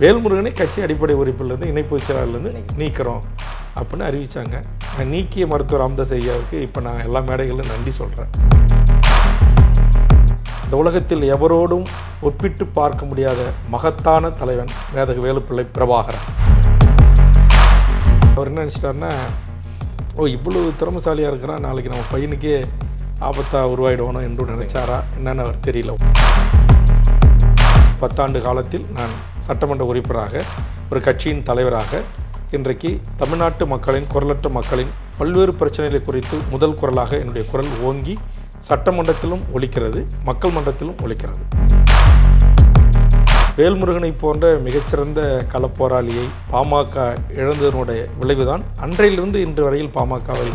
வேல்முருகனை கட்சி அடிப்படை உறுப்பிலிருந்து இணை பொதுச் செயலாளர்லேருந்து நீக்கிறோம் அப்படின்னு அறிவித்தாங்க நான் நீக்கிய மருத்துவர் ராம்தாஸ் ஐயாவுக்கு இப்போ நான் எல்லா மேடைகளிலும் நன்றி சொல்கிறேன் இந்த உலகத்தில் எவரோடும் ஒப்பிட்டு பார்க்க முடியாத மகத்தான தலைவன் மேதகு வேலுப்பிள்ளை பிரபாகரன். அவர் என்ன நினச்சிட்டாருன்னா ஓ இவ்வளவு திறமசாலியாக இருக்கிறான் நாளைக்கு நம்ம பையனுக்கே ஆபத்தாக உருவாயிடுவோம் என்று நினைச்சாரா? என்னன்னு அவர் தெரியல. பத்தாண்டு காலத்தில் நான் சட்டமன்ற உறுப்பினராக ஒரு கட்சியின் தலைவராக இன்றைக்கு தமிழ்நாட்டு மக்களின் குரலற்ற மக்களின் பல்வேறு பிரச்சனைகளை குறித்து முதல் குரலாக என்னுடைய குரல் ஓங்கி சட்டமன்றத்திலும் ஒழிக்கிறது மக்கள் மன்றத்திலும் ஒழிக்கிறது வேல்முருகனை போன்ற மிகச்சிறந்த களப்போராளியை பாமக இழந்ததனுடைய விளைவுதான் அன்றையிலிருந்து இன்று வரையில் பாமகவில்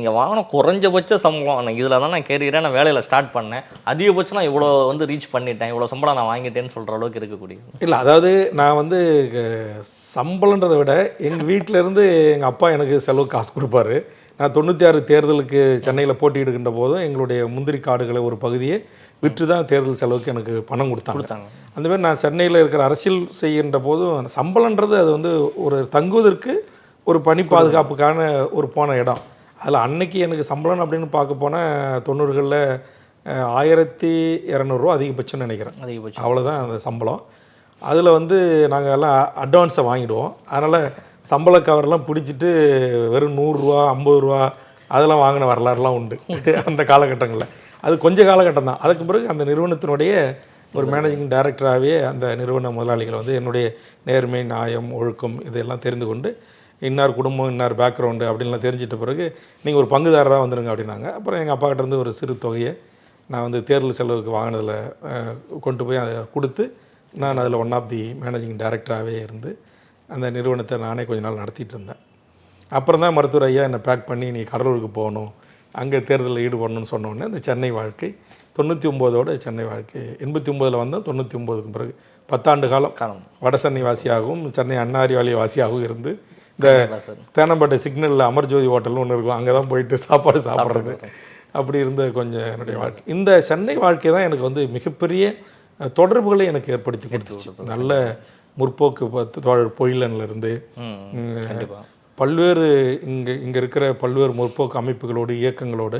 நீங்கள் வாங்கின குறைஞ்சபட்ச சம்பளம். இதில் தான் நான் கேட்குறேன் நான் வேலையில் ஸ்டார்ட் பண்ணேன். அதிகபட்சம் நான் இவ்வளோ வந்து ரீச் பண்ணிட்டேன். இவ்வளோ சம்பளம் நான் வாங்கிட்டேன்னு சொல்கிற அளவுக்கு இருக்கக்கூடியது. இல்லை அதாவது நான் வந்து சம்பளன்றதை விட எங்கள் வீட்டிலேருந்து எங்கள் அப்பா எனக்கு செலவு காசு கொடுப்பாரு. நான் தொண்ணூற்றி ஆறு தேர்தலுக்கு சென்னையில் போட்டியிடுகின்ற போதும் எங்களுடைய முந்திரி காடுகளை ஒரு பகுதியை விற்று தான் தேர்தல் செலவுக்கு எனக்கு பணம் கொடுத்தாங்க. கொடுத்தாங்க. அந்த மாதிரி நான் சென்னையில் இருக்கிற அரசியல் செய்கின்ற போதும் சம்பளன்றது அது வந்து ஒரு தங்குவதற்கு ஒரு பணி பாதுகாப்புக்கான ஒரு போன இடம். அதில் அன்னைக்கு எனக்கு சம்பளம் அப்படின்னு பார்க்க போனால் தொண்ணூறுகளில் ஆயிரத்தி இரநூறுவா அதிகபட்சம்னு நினைக்கிறேன். அதிகபட்சம். அவ்வளோதான் அந்த சம்பளம். அதில் வந்து நாங்கள் எல்லாம் அட்வான்ஸை வாங்கிடுவோம். அதனால் சம்பள கவர்லாம் பிடிச்சிட்டு வெறும் நூறுரூவா ஐம்பது ரூபா அதெல்லாம் வாங்கின வரலாறுலாம் உண்டு. அந்த காலகட்டங்களில். அது கொஞ்ச காலகட்டம் தான். அதுக்கு பிறகு அந்த நிறுவனத்தினுடைய ஒரு மேனேஜிங் டைரக்டராகவே அந்த நிறுவன முதலாளிகள் வந்து என்னுடைய நேர்மை நியாயம் ஒழுக்கம் இதெல்லாம் தெரிந்து கொண்டு இன்னார் குடும்பம் இன்னார் பேக்ரவுண்டு அப்படின்லாம் தெரிஞ்சிட்ட பிறகு நீங்கள் ஒரு பங்குதாரராக வந்துருங்க அப்படின்னாங்க. அப்புறம் எங்கள் அப்பா கிட்ட இருந்து ஒரு சிறு தொகையை நான் வந்து தேர்தல் செலவுக்கு வாங்கினதில் கொண்டு போய் அதை கொடுத்து நான் அதில் ஒன் ஆஃப் தி மேனேஜிங் டைரக்டராகவே இருந்து அந்த நிறுவனத்தை நானே கொஞ்ச நாள் நடத்திட்டு இருந்தேன். அப்புறம் தான் மருத்துவர் ஐயா என்னை பேக் பண்ணி நீ கடலூருக்கு போகணும் அங்கே தேர்தலில் ஈடுபடணும்னு சொன்ன உடனே அந்த சென்னை வாழ்க்கை தொண்ணூற்றி ஒம்போதோட சென்னை வாழ்க்கை. எண்பத்தி ஒம்போதில் வந்தோம் தொண்ணூற்றி ஒம்போதுக்கு பிறகு பத்தாண்டு காலம். வட சென்னை வாசியாகவும் சென்னை அண்ணாரிவாலி வாசியாகவும் இருந்து இந்த. தேனம்பேட்டை சிக்னலில் அமர்ஜோதி ஹோட்டல்னு ஒன்று இருக்கும். அங்கே தான் போயிட்டு சாப்பாடு சாப்பிட்றது. அப்படி இருந்த கொஞ்சம் என்னுடைய வாழ்க்கை. இந்த சென்னை வாழ்க்கை தான் எனக்கு வந்து மிகப்பெரிய தொடர்புகளை எனக்கு ஏற்படுத்தி கொடுத்துச்சு. நல்ல முற்போக்கு தோழர் பொயிலன்ல இருந்து ம் ம், கண்டிப்பாக பல்வேறு இங்கே இங்கே இருக்கிற பல்வேறு முற்போக்கு அமைப்புகளோடு இயக்கங்களோடு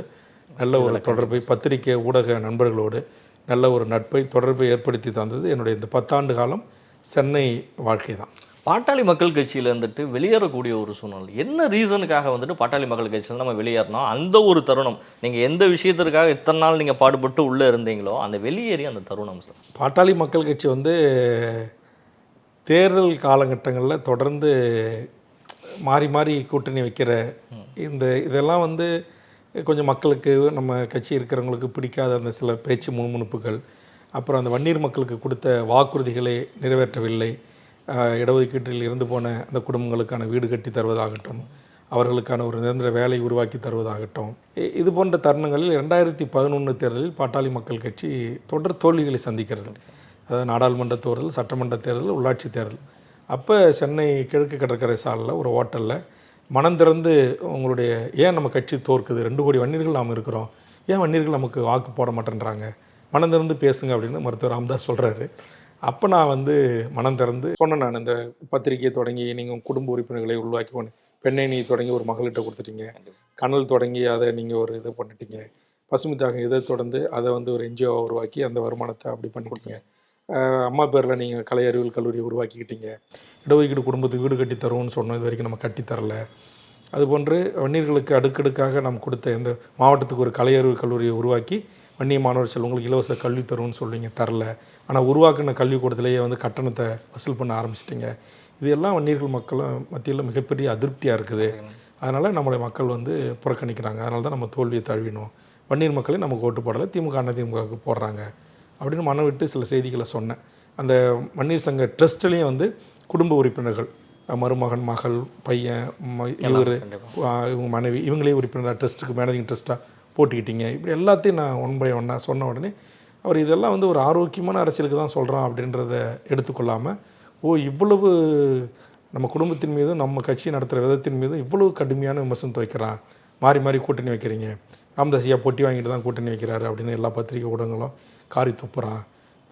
நல்ல ஒரு தொடர்பை பத்திரிகை ஊடக நண்பர்களோடு நல்ல ஒரு நட்பை தொடர்பை ஏற்படுத்தி தந்தது என்னுடைய இந்த பத்தாண்டு காலம் சென்னை வாழ்க்கை தான் பாட்டாளி மக்கள் கட்சியில் இருந்துட்டு வெளியேறக்கூடிய ஒரு சூழ்நிலை. என்ன ரீசனுக்காக வந்துட்டு பாட்டாளி மக்கள் கட்சியில் நம்ம வெளியேறணும்? அந்த ஒரு தருணம். நீங்கள் எந்த விஷயத்திற்காக இத்தனை நாள் நீங்கள் பாடுபட்டு உள்ளே இருந்தீங்களோ அந்த வெளியேறி அந்த தருணம் சார். பாட்டாளி மக்கள் கட்சி வந்து தேர்தல் காலகட்டங்களில் தொடர்ந்து மாறி மாறி கூட்டணி வைக்கிற இந்த இதெல்லாம் வந்து கொஞ்சம் மக்களுக்கு நம்ம கட்சி இருக்கிறவங்களுக்கு பிடிக்காத அந்த சில பேச்சு முணுமுணுப்புகள் அப்புறம் அந்த வன்னீர் மக்களுக்கு கொடுத்த வாக்குறுதிகளை நிறைவேற்றவில்லை. இடஒதுக்கீட்டில் இருந்து போன அந்த குடும்பங்களுக்கான வீடு கட்டி தருவதாகட்டும் அவர்களுக்கான ஒரு நிரந்தர வேலை உருவாக்கி தருவதாகட்டும். இது போன்ற தருணங்களில் ரெண்டாயிரத்தி பதினொன்று தேர்தலில் பாட்டாளி மக்கள் கட்சி தொடர் தோல்விகளை சந்திக்கிறது. அதாவது நாடாளுமன்ற தேர்தல் சட்டமன்ற தேர்தல் உள்ளாட்சி தேர்தல். அப்போ சென்னை கிழக்கு கடற்கரை சாலையில் ஒரு ஹோட்டலில் மனம் திறந்து உங்களுடைய ஏன் நம்ம கட்சி தோற்குது? ரெண்டு கோடி வன்னியர்கள் நாம் இருக்கிறோம். ஏன் வன்னியர்கள் நமக்கு வாக்கு போட மாட்டேன்றாங்க? மனம் திறந்து பேசுங்க அப்படின்னு மருத்துவர் ராம்தாஸ் சொல்கிறாரு அப்போ நான் வந்து மனம் திறந்து சொன்னேன் நான் இந்த பத்திரிகையை தொடங்கி நீங்கள் குடும்ப உறுப்பினர்களை உருவாக்கி கொண்டு பெண்ணை நீ தொடங்கி ஒரு மகளிட்ட கொடுத்துட்டீங்க. கனல் தொடங்கி அதை நீங்கள் ஒரு இது பண்ணிட்டீங்க. பசுமை தாகம் இதை தொடர்ந்து அதை வந்து ஒரு என்ஜிஓ உருவாக்கி அந்த வருமானத்தை அப்படி பண்ணிட்டீங்க அஹ் அம்மா பேரில் நீங்கள் கலை அறிவியல் கல்லூரியை உருவாக்கிக்கிட்டீங்க. இடஒதுக்கீடு குடும்பத்துக்கு வீடு கட்டி தருவோம்னு சொன்னோம் இது வரைக்கும் நம்ம கட்டி தரல. அதுபோன்று வன்னியர்களுக்கு அடுக்கடுக்காக நாம் கொடுத்த இந்த மாவட்டத்துக்கு ஒரு கலை அறிவியல் கல்லூரியை உருவாக்கி வன்னிய மாணவர் செல்வங்களுக்கு இலவச கல்வி தருவோம்னு சொல்லுவீங்க தரல. ஆனால் உருவாக்கின கல்விக்கூடத்திலேயே வந்து கட்டணத்தை வசூல் பண்ண ஆரம்பிச்சிட்டிங்க. இது எல்லாம் வன்னியர்கள் மக்களும் மத்தியில் மிகப்பெரிய அதிருப்தியாக இருக்குது. அதனால் நம்மளுடைய மக்கள் வந்து புறக்கணிக்கிறாங்க. அதனால தான் நம்ம தோல்வியை தழுவினோம். வன்னியர் மக்களே நமக்கு ஓட்டு போடலை திமுக அண்ணா திமுகவுக்கு போடுறாங்க. அப்படின்னு மனம் விட்டு சில செய்திகளை சொன்னேன். அந்த வன்னியர் சங்க ட்ரஸ்ட்லேயும் வந்து குடும்ப உறுப்பினர்கள் மருமகன் மகள் பையன் இவர். இவங்க மனைவி இவங்களே உறுப்பினராக ட்ரஸ்ட்டுக்கு மேனேஜிங் ட்ரஸ்ட்டாக போட்டுக்கிட்டீங்க. இப்படி எல்லாத்தையும் நான் ஒன் பை ஒன்னாக சொன்ன உடனே அவர் இதெல்லாம் வந்து ஒரு ஆரோக்கியமான அரசியலுக்கு தான் சொல்கிறான் அப்படின்றத எடுத்துக்கொள்ளாமல் ஓ இவ்வளவு நம்ம குடும்பத்தின் மீதும் நம்ம கட்சி நடத்துகிற விதத்தின் மீதும் இவ்வளவு கடுமையான விமர்சனத்தை வைக்கிறான் மாறி மாறி கூட்டணி வைக்கிறீங்க. ராமதாஸ் பொட்டி வாங்கிட்டு தான் கூட்டணி வைக்கிறாரு அப்படின்னு எல்லா பத்திரிகை ஊடகங்களும் காரி துப்புறான்.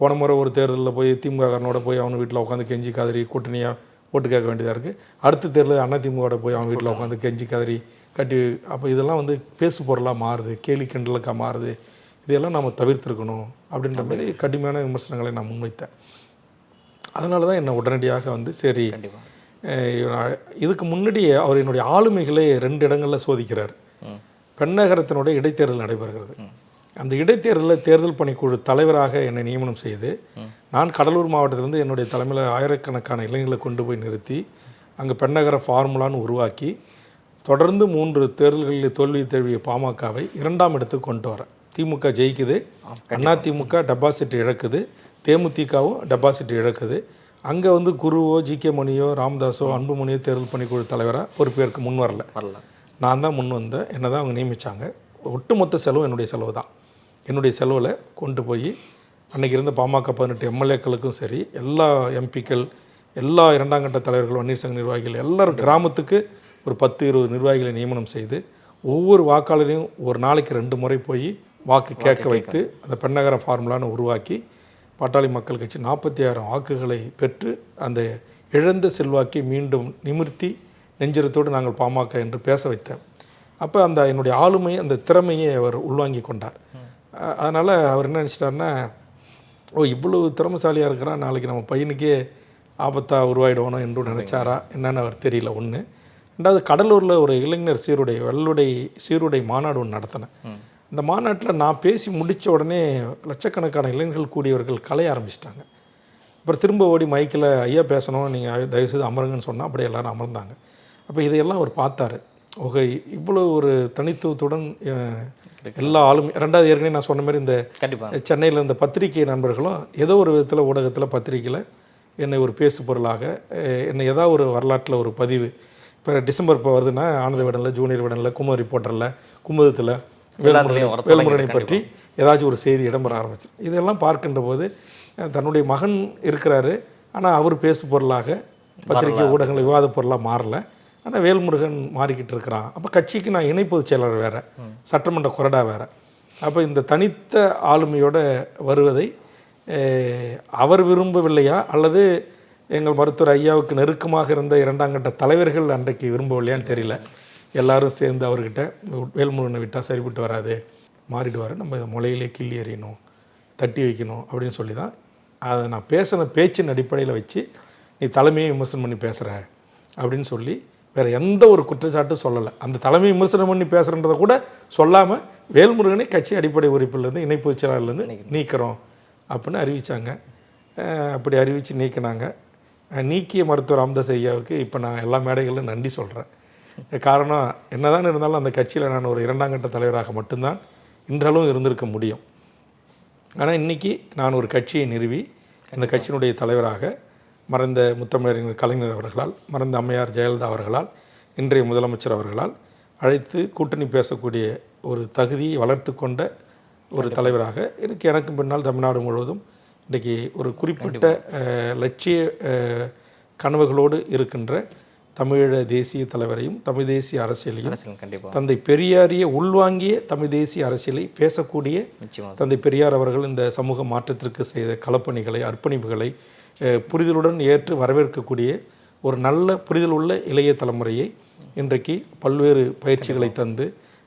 போன முறை ஒரு தேர்தலில் போய் திமுககாரனோட போய் அவன் வீட்டில் உட்காந்து கெஞ்சி கதறி கூட்டணியாக ஓட்டு கேட்க வேண்டியதாக இருக்குது அடுத்த தேர்தலில் அண்ணா திமுகவோட போய் அவன் வீட்டில் உட்காந்து கெஞ்சி கதறி கட்டி அப்போ இதெல்லாம் வந்து பேசு பொருளாக மாறுது கேலி கிண்டலுக்காக மாறுது. இதையெல்லாம் நம்ம தவிர்த்திருக்கணும் அப்படின்ற மாதிரி கடுமையான விமர்சனங்களை நான் முன்வைத்தேன். அதனால தான் என்னை உடனடியாக வந்து சரி இதுக்கு முன்னாடியே அவர் என்னுடைய ஆளுமைகளை ரெண்டு இடங்களில் சோதிக்கிறார். பெண்ணகரத்தினுடைய இடைத்தேர்தல் நடைபெறுகிறது. அந்த இடைத்தேர்தலில் தேர்தல் பணிக்குழு தலைவராக என்னை நியமனம் செய்து நான் கடலூர் மாவட்டத்திலிருந்து என்னுடைய தலைமையில் ஆயிரக்கணக்கான இளைஞர்களை கொண்டு போய் நிறுத்தி அங்கே பெண்ணகர ஃபார்முலான்னு உருவாக்கி தொடர்ந்து மூன்று தேர்தல்களில் தோல்வி தழுவிய பாமகவை இரண்டாம் இடத்துக்கு கொண்டு வரேன் திமுக ஜெயிக்குது. அண்ணா திமுக டெபாசிட் இழக்குது. தேமுதிகவும் டெபாசிட் இழக்குது. அங்கே வந்து குருவோ ஜி கே மணியோ ராமதாஸோ அன்புமணியோ தேர்தல் பணிக்குழு தலைவராக பொறுப்பேற்க முன் வரல. வரல. நான் தான் முன் வந்தேன். என்னை தான் அவங்க நியமித்தாங்க ஒட்டுமொத்த செலவு என்னுடைய செலவு தான். என்னுடைய செலவில் கொண்டு போய் அன்னைக்கு இருந்த பாமக பதினெட்டு எம்எல்ஏக்களுக்கும் சரி எல்லா எம்பிக்கள் எல்லா இரண்டாம் கட்ட தலைவர்கள் வன்னியர் சங்க நிர்வாகிகள் எல்லாரும் கிராமத்துக்கு ஒரு பத்து இருபது நிர்வாகிகளை நியமனம் செய்து ஒவ்வொரு வாக்காளரையும் ஒரு நாளைக்கு ரெண்டு முறை போய் வாக்கு கேட்க வைத்து அந்த பெண்ணகர ஃபார்முலான்னு உருவாக்கி பாட்டாளி மக்கள் கட்சி நாற்பத்தி ஆயிரம் வாக்குகளை பெற்று அந்த இழந்த செல்வாக்கை மீண்டும் நிமிர்த்தி நெஞ்சிரத்தோடு நாங்கள் பாமக என்று பேச வைத்தேன். அப்போ அந்த என்னுடைய ஆளுமை அந்த திறமையை அவர் உள்வாங்கி கொண்டார். அதனால அவர் என்ன நினச்சிட்டாருன்னா ஓ இவ்வளவு திறமைசாலியாக இருக்கிறான் நாளைக்கு நம்ம பையனுக்கே ஆபத்தாக உருவாயிடுவானோ என்று நினச்சாரா? என்னன்னு அவர் தெரியல ஒன்று ரெண்டாவது கடலூரில் ஒரு இளைஞர் சீருடை வெள்ளுடை சீருடை மாநாடு ஒன்று நடத்தினேன். இந்த மாநாட்டில் நான் பேசி முடித்த உடனே லட்சக்கணக்கான இளைஞர்கள் கூடியவர்கள் கலைய ஆரம்பிச்சிட்டாங்க. அப்புறம் திரும்ப ஓடி மைக்கில் ஐயா பேசணும் நீங்கள் தயவுசெய்து அமருங்கன்னு சொன்னால் அப்படியே எல்லாரும் அமர்ந்தாங்க. அப்போ இதையெல்லாம் அவர் பார்த்தாரு. ஓகே இவ்வளோ ஒரு தனித்துவத்துடன் எல்லா ஆளுமை ரெண்டாவது ஏற்கனவே நான் சொன்ன மாதிரி இந்த சென்னையில் இந்த பத்திரிகை நண்பர்களும் ஏதோ ஒரு விதத்தில் ஊடகத்தில் பத்திரிக்கையில் என்னை ஒரு பேசு பொருளாக என்னை ஏதாவது ஒரு வரலாற்றில் ஒரு பதிவு இப்போ டிசம்பர் இப்போ வருதுன்னா ஆனந்த விடனில் ஜூனியர் விடனில் குமுத ரிப்போர்ட்டரில் குமுதத்தில் வேல்முருகனை பற்றி ஏதாச்சும் ஒரு செய்தி இடம்பெற ஆரம்பிச்சு. இதெல்லாம் பார்க்கின்ற போது தன்னுடைய மகன் இருக்கிறாரு. ஆனால் அவர் பேசு பொருளாக பத்திரிகை ஊடகங்கள் விவாத பொருளாக மாறல. ஆனால் வேல்முருகன் மாறிக்கிட்டு இருக்கிறான். அப்போ கட்சிக்கு நான் இணை பொதுச் செயலாளர் வேற. சட்டமன்ற கொறடா வேற. அப்போ இந்த தனித்த ஆளுமையோட வருவதை அவர் விரும்பவில்லையா? அல்லது எங்கள் மருத்துவர் ஐயாவுக்கு நெருக்கமாக இருந்த இரண்டாம் கட்ட தலைவர்கள் அன்றைக்கு விரும்பவில்லையான்னு தெரியல. எல்லாரும் சேர்ந்து அவர்கிட்ட வேல்முருகனை விட்டால் சரிப்பட்டு வராது மாறிடுவார் நம்ம இதை முளையிலே கிள்ளி எறியணும் தட்டி வைக்கணும் அப்படின்னு சொல்லி தான் அதை நான் பேசின பேச்சின் அடிப்படையில் வச்சு நீ தலைமையை விமர்சனம் பண்ணி பேசுகிற அப்படின்னு சொல்லி வேறு எந்த ஒரு குற்றச்சாட்டும் சொல்லலை. அந்த தலைமை விமர்சனம் பண்ணி பேசுகிறன்றதை கூட சொல்லாமல் வேல்முருகனை கட்சி அடிப்படை உறுப்பிலேருந்து இணை பொதுச் செயலாளர்லேருந்து நீக்கிறோம். அப்படின்னு அறிவித்தாங்க அப்படி அறிவித்து நீக்கினாங்க. நீக்கிய மருத்துவர் ராமதாஸ் ஐயாவுக்கு இப்போ நான் எல்லா மேடைகளிலும் நன்றி சொல்கிறேன் காரணம் என்னதான் இருந்தாலும் அந்த கட்சியில் நான் ஒரு இரண்டாம் கட்ட தலைவராக மட்டும்தான் இன்றளவும் இருந்திருக்க முடியும். ஆனால் இன்னைக்கு நான் ஒரு கட்சியை நிறுவி அந்த கட்சியினுடைய தலைவராக மறைந்த முத்தமிழறிஞர் கலைஞர் அவர்களால் மறைந்த அம்மையார் ஜெயலலிதா அவர்களால் இன்றைய முதலமைச்சர் அவர்களால் அழைத்து கூட்டணி பேசக்கூடிய ஒரு தகுதியை வளர்த்து கொண்ட ஒரு தலைவராக எனக்கு எனக்கும் பின்னால் தமிழ்நாடு முழுவதும் இன்றைக்கி ஒரு குறிப்பிட்ட லட்சிய கனவுகளோடு இருக்கின்ற தமிழீழ தேசிய தலைவரையும் தமிழ் தேசிய அரசியலையும் தந்தை பெரியாரிய உள்வாங்கிய தமிழ் தேசிய அரசியலை பேசக்கூடிய தந்தை பெரியார் அவர்கள் இந்த சமூக மாற்றத்திற்கு செய்த களப்பணிகளை அர்ப்பணிப்புகளை புரிதலுடன் ஏற்று வரவேற்கக்கூடிய ஒரு நல்ல புரிதல் உள்ள இளைய தலைமுறையை இன்றைக்கு பல்வேறு பயிற்சிகளை தந்து